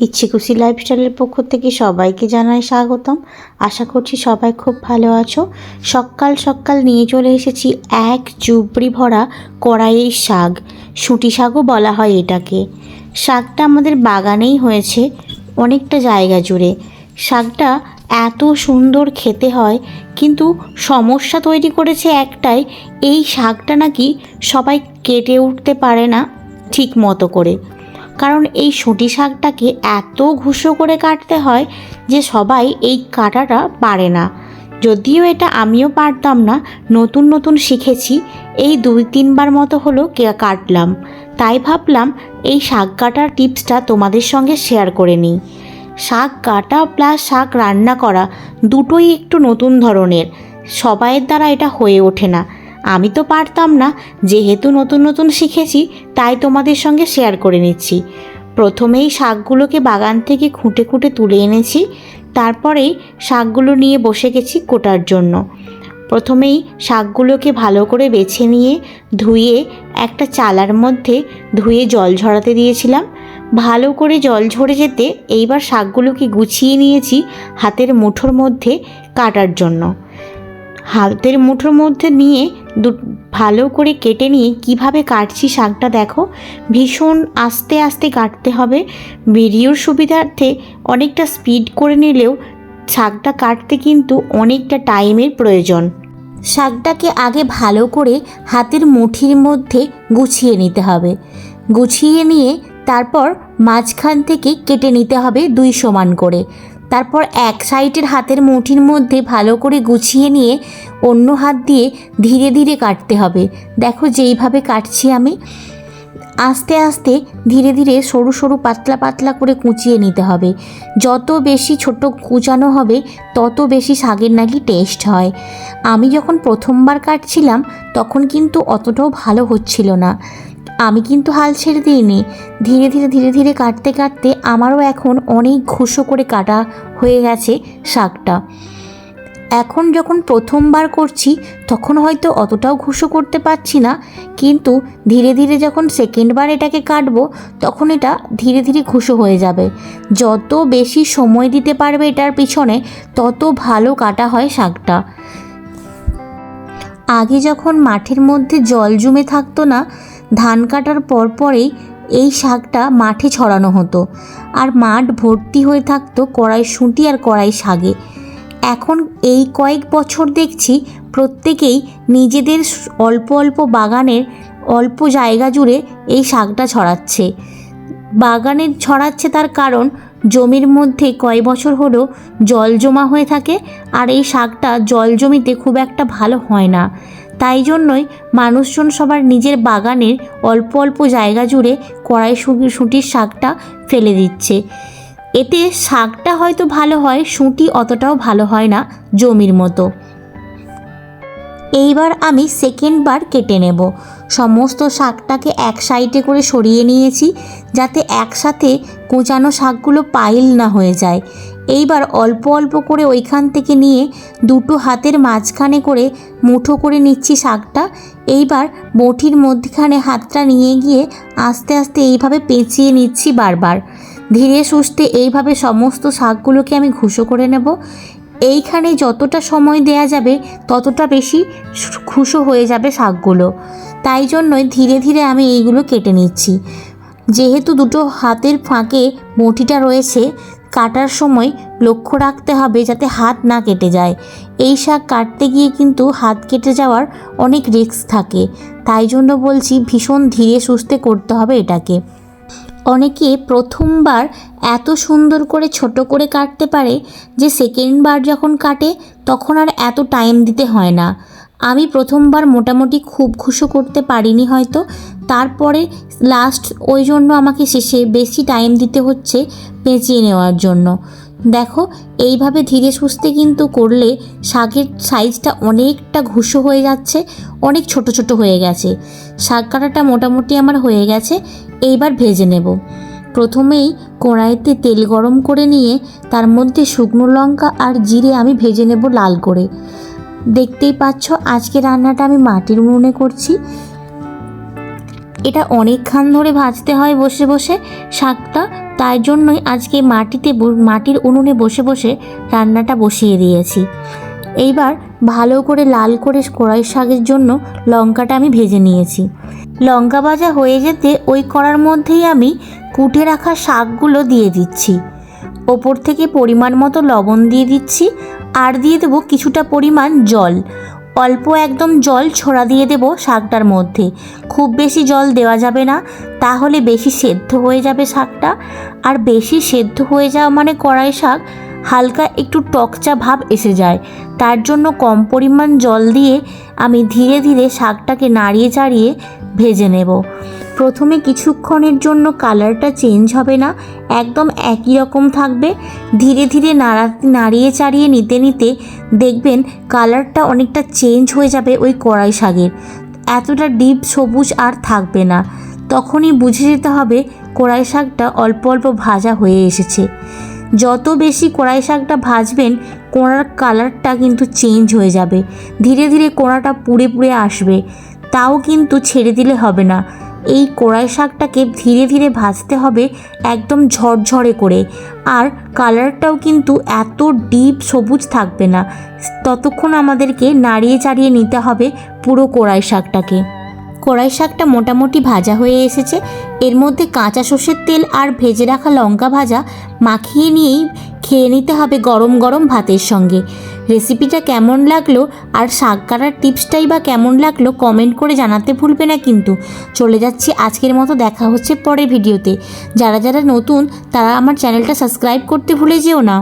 ইচ্ছে খুশি লাইফস্টাইলের পক্ষ থেকে সবাইকে জানাই স্বাগতম। আশা করছি সবাই খুব ভালো আছো। সকাল সকাল নিয়ে চলে এসেছি এক চুবড়ি ভরা কড়াইয়ের শাক। সুটি শাকও বলা হয় এটাকে। শাকটা আমাদের বাগানেই হয়েছে অনেকটা জায়গা জুড়ে। শাকটা এত সুন্দর খেতে হয়, কিন্তু সমস্যা তৈরি করেছে একটাই, এই শাকটা নাকি সবাই কেটে উঠতে পারে না ঠিক মতো করে। কারণ এই সুটি শাকটাকে এত ঘুষো করে কাটতে হয় যে সবাই এই কাটাটা পারে না। যদিও এটা আমিও পারতাম না, নতুন নতুন শিখেছি, এই দুই তিনবার মতো হলো কাটলাম। তাই ভাবলাম এই শাক কাটার টিপসটা তোমাদের সঙ্গে শেয়ার করে নিই। শাক কাটা প্লাস শাক রান্না করা দুটোই একটু নতুন ধরনের, সবাইয়ের দ্বারা এটা হয়ে ওঠে না। আমি তো পারতাম না। যেহেতু নতুন নতুন শিখেছি, তাই তোমাদের সঙ্গে শেয়ার করে নিচ্ছি। প্রথমেই শাকগুলোকে বাগান থেকে খুঁটে খুঁটে তুলে এনেছি। তারপরেই শাকগুলো নিয়ে বসে গেছি কোটার জন্য। প্রথমেই শাকগুলোকে ভালো করে বেছে নিয়ে ধুয়ে একটা চালার মধ্যে ধুয়ে জল ঝরাতে দিয়েছিলাম। ভালো করে জল ঝরে যেতে এইবার শাকগুলোকে গুছিয়ে নিয়েছি হাতের মুঠোর মধ্যে কাটার জন্য। হাতের মুঠোর মধ্যে নিয়ে দু ভালো করে কেটে নিয়ে কীভাবে কাটছি শাকটা দেখো। ভীষণ আস্তে আস্তে কাটতে হবে। ভিডিওর সুবিধার্থে অনেকটা স্পিড করে নিলেও শাকটা কাটতে কিন্তু অনেকটা টাইমের প্রয়োজন। শাকটাকে আগে ভালো করে হাতের মুঠির মধ্যে গুছিয়ে নিতে হবে। গুছিয়ে নিয়ে তারপর মাঝখান থেকে কেটে নিতে হবে দুই সমান করে। তারপর এক সাইডের হাতের মুঠির মধ্যে ভালো করে গুছিয়ে নিয়ে অন্য হাত দিয়ে ধীরে ধীরে কাটতে হবে। দেখো যেইভাবে কাটছি আমি। আস্তে আস্তে ধীরে ধীরে সরু সরু পাতলা পাতলা করে কুচিয়ে নিতে হবে। যত বেশি ছোট কুচানো হবে, তত বেশি শাকের নাকি টেস্ট হয়। আমি যখন প্রথমবার কাটছিলাম, তখন কিন্তু অতটাও ভালো হচ্ছিল না। আমি কিন্তু হাল ছেড়ে দিইনি। ধীরে ধীরে ধীরে ধীরে কাটতে কাটতে আমারও এখন অনেক ঘুষো করে কাটা হয়ে গেছে শাকটা। এখন যখন প্রথমবার করছি, তখন হয়তো অতটাও ঘুষো করতে পারছি না, কিন্তু ধীরে ধীরে যখন সেকেন্ডবার এটাকে কাটবো, তখন এটা ধীরে ধীরে ঘুষো হয়ে যাবে। যত বেশি সময় দিতে পারবে এটার পিছনে, তত ভালো কাটা হয় শাকটা। আগে যখন মাঠের মধ্যে জল জমে থাকতো না, ধান কাটার পর পরেই এই শাকটা মাঠে ছড়ানো হতো। আর মাঠ ভর্তি হয়ে থাকতো কড়াই, শুঁটি আর কড়াই শাগে। এখন এই কয়েক বছর দেখছি প্রত্যেকেই নিজেদের অল্প অল্প বাগানের অল্প জায়গা জুড়ে এই শাকটা ছড়াচ্ছে। বাগানে ছড়াচ্ছে তার কারণ জমির মধ্যে কয় বছর হলো জল জমা হয়ে থাকে আর এই শাকটা জল জমিতে খুব একটা ভালো হয় না। তাই জন্যই মানুষজন সবার নিজের বাগানের অল্প অল্প জায়গা জুড়ে কড়াই শুঁটির শাকটা ফেলে দিচ্ছে। এতে শাকটা হয়তো ভালো হয়, শুঁটি অতটাও ভালো হয় না জমির মতো। এইবার আমি সেকেন্ড বার কেটে নেব। সমস্ত শাকটাকে এক সাইডে করে সরিয়ে নিয়েছি, যাতে একসাথে কোচানো শাকগুলো পাইল না হয়ে যায়। এইবার অল্প অল্প করে ওইখান থেকে নিয়ে দুটো হাতের মাঝখানে করে মুঠো করে নিচ্ছি শাকটা। এইবার বটির মধ্যখানে হাতটা নিয়ে গিয়ে আস্তে আস্তে এইভাবে পেঁচিয়ে নিচ্ছি বারবার। ধীরে সুস্থে এইভাবে সমস্ত শাকগুলোকে আমি ঘুষো করে নেব। এইখানে যতটা সময় দেয়া যাবে, ততটা বেশি খুশো হয়ে যাবে শাকগুলো। তাই জন্যই ধীরে ধীরে আমি এইগুলো কেটে নিচ্ছি। যেহেতু দুটো হাতের ফাঁকে মুঠিটা রয়েছে, কাটার সময় লক্ষ্য রাখতে হবে যাতে হাত না কেটে যায়। এই শাক কাটতে গিয়ে কিন্তু হাত কেটে যাওয়ার অনেক রিস্ক থাকে। তাই জন্য বলছি ভীষণ ধীরে সুস্থে করতে হবে এটাকে। অনেকে প্রথমবার এত সুন্দর করে ছোট করে কাটতে পারে যে সেকেন্ডবার যখন কাটে, তখন আর এত টাইম দিতে হয় না। আমি প্রথমবার মোটামুটি খুব খুশো করতে পারিনি হয়তো। তারপরে লাস্ট ওই জন্য আমাকে শেষে বেশি টাইম দিতে হচ্ছে পেঁচিয়ে নেওয়ার জন্য। দেখো, এইভাবে ধীরে সুস্থে কিন্তু করলে শাকের সাইজটা অনেকটা ঘুষো হয়ে যাচ্ছে, অনেক ছোট ছোট হয়ে গেছে। শাক কাটাটা মোটামুটি আমার হয়ে গেছে, এইবার ভেজে নেব। প্রথমেই কড়াইতে তেল গরম করে নিয়ে তার মধ্যে শুকনো লঙ্কা আর জিরে আমি ভেজে নেব লাল করে। দেখতেই পাচ্ছ, আজকে রান্নাটা আমি মাটির উনুনে করছি। এটা অনেকক্ষণ ধরে ভাজতে হয় বসে বসে, শাকটা তাই জন্যই আজকে মাটিতে মাটির উনুনে বসে বসে রান্নাটা বসিয়ে দিয়েছি। এইবার ভালো করে লাল করে কড়াই শাকের জন্য লঙ্কাটা আমি ভেজে নিয়েছি। লঙ্কা ভাজা হয়ে যেতে ওই কড়ার মধ্যেই আমি কুটে রাখা শাকগুলো দিয়ে দিচ্ছি। ওপর থেকে পরিমাণ মতো লবণ দিয়ে দিচ্ছি। আর দিয়ে দেবো কিছুটা পরিমাণ জল। অল্প একদম জল ছড়া দিয়ে দেব শাকটার মধ্যে। খুব বেশি জল দেওয়া যাবে না, তাহলে বেশি সেদ্ধ হয়ে যাবে শাকটা। আর বেশি সেদ্ধ হয়ে যাওয়া মানে কড়াই শাক, হালকা একটু টকচা ভাব এসে যায়। তার জন্য কম পরিমাণ জল দিয়ে আমি ধীরে ধীরে শাকটাকে নাড়িয়ে চাড়িয়ে ভেজে নেব। প্রথমে কিছুক্ষণের জন্য কালারটা চেঞ্জ হবে না, একদম একই রকম থাকবে। ধীরে ধীরে নাড়া, নাড়িয়ে চাড়িয়ে নিতে নিতে দেখবেন কালারটা অনেকটা চেঞ্জ হয়ে যাবে ওই কড়াই শাকের। এতটা ডিপ সবুজ আর থাকবে না। তখনই বুঝে যেতে হবে কড়াই শাকটা অল্প অল্প ভাজা হয়ে এসেছে। যত বেশি কড়াই শাকটা ভাজবেন, কোড়ার কালারটা কিন্তু চেঞ্জ হয়ে যাবে। ধীরে ধীরে কোড়াটা পুড়ে পুড়ে আসবে। তাও কিন্তু ছেড়ে দিলে হবে না। এই কড়াই শাকটাকে ধীরে ধীরে ভাজতে হবে একদম ঝরঝরে করে। আর কালারটাও কিন্তু এত ডিপ সবুজ থাকবে না। ততক্ষণ আমাদেরকে নাড়িয়ে চাড়িয়ে নিতে হবে পুরো কড়াই শাকটাকে। কড়াই শাকটা মোটামুটি ভাজা হয়ে এসেছে। এর মধ্যে কাঁচা সর্ষের তেল আর ভেজে রাখা লঙ্কা ভাজা মাখিয়ে নিয়েই খেয়ে নিতে হবে গরম গরম ভাতের সঙ্গে। রেসিপিটা কেমন লাগল আর শাক কাটার টিপসটাই বা কেমন লাগল কমেন্ট করে জানাতে ভুলবে না কিন্তু। চলে যাচ্ছি আজকের মতো দেখা হচ্ছে পরের ভিডিওতে। যারা যারা নতুন তারা আমার চ্যানেলটা সাবস্ক্রাইব করতে ভুলে যেও না।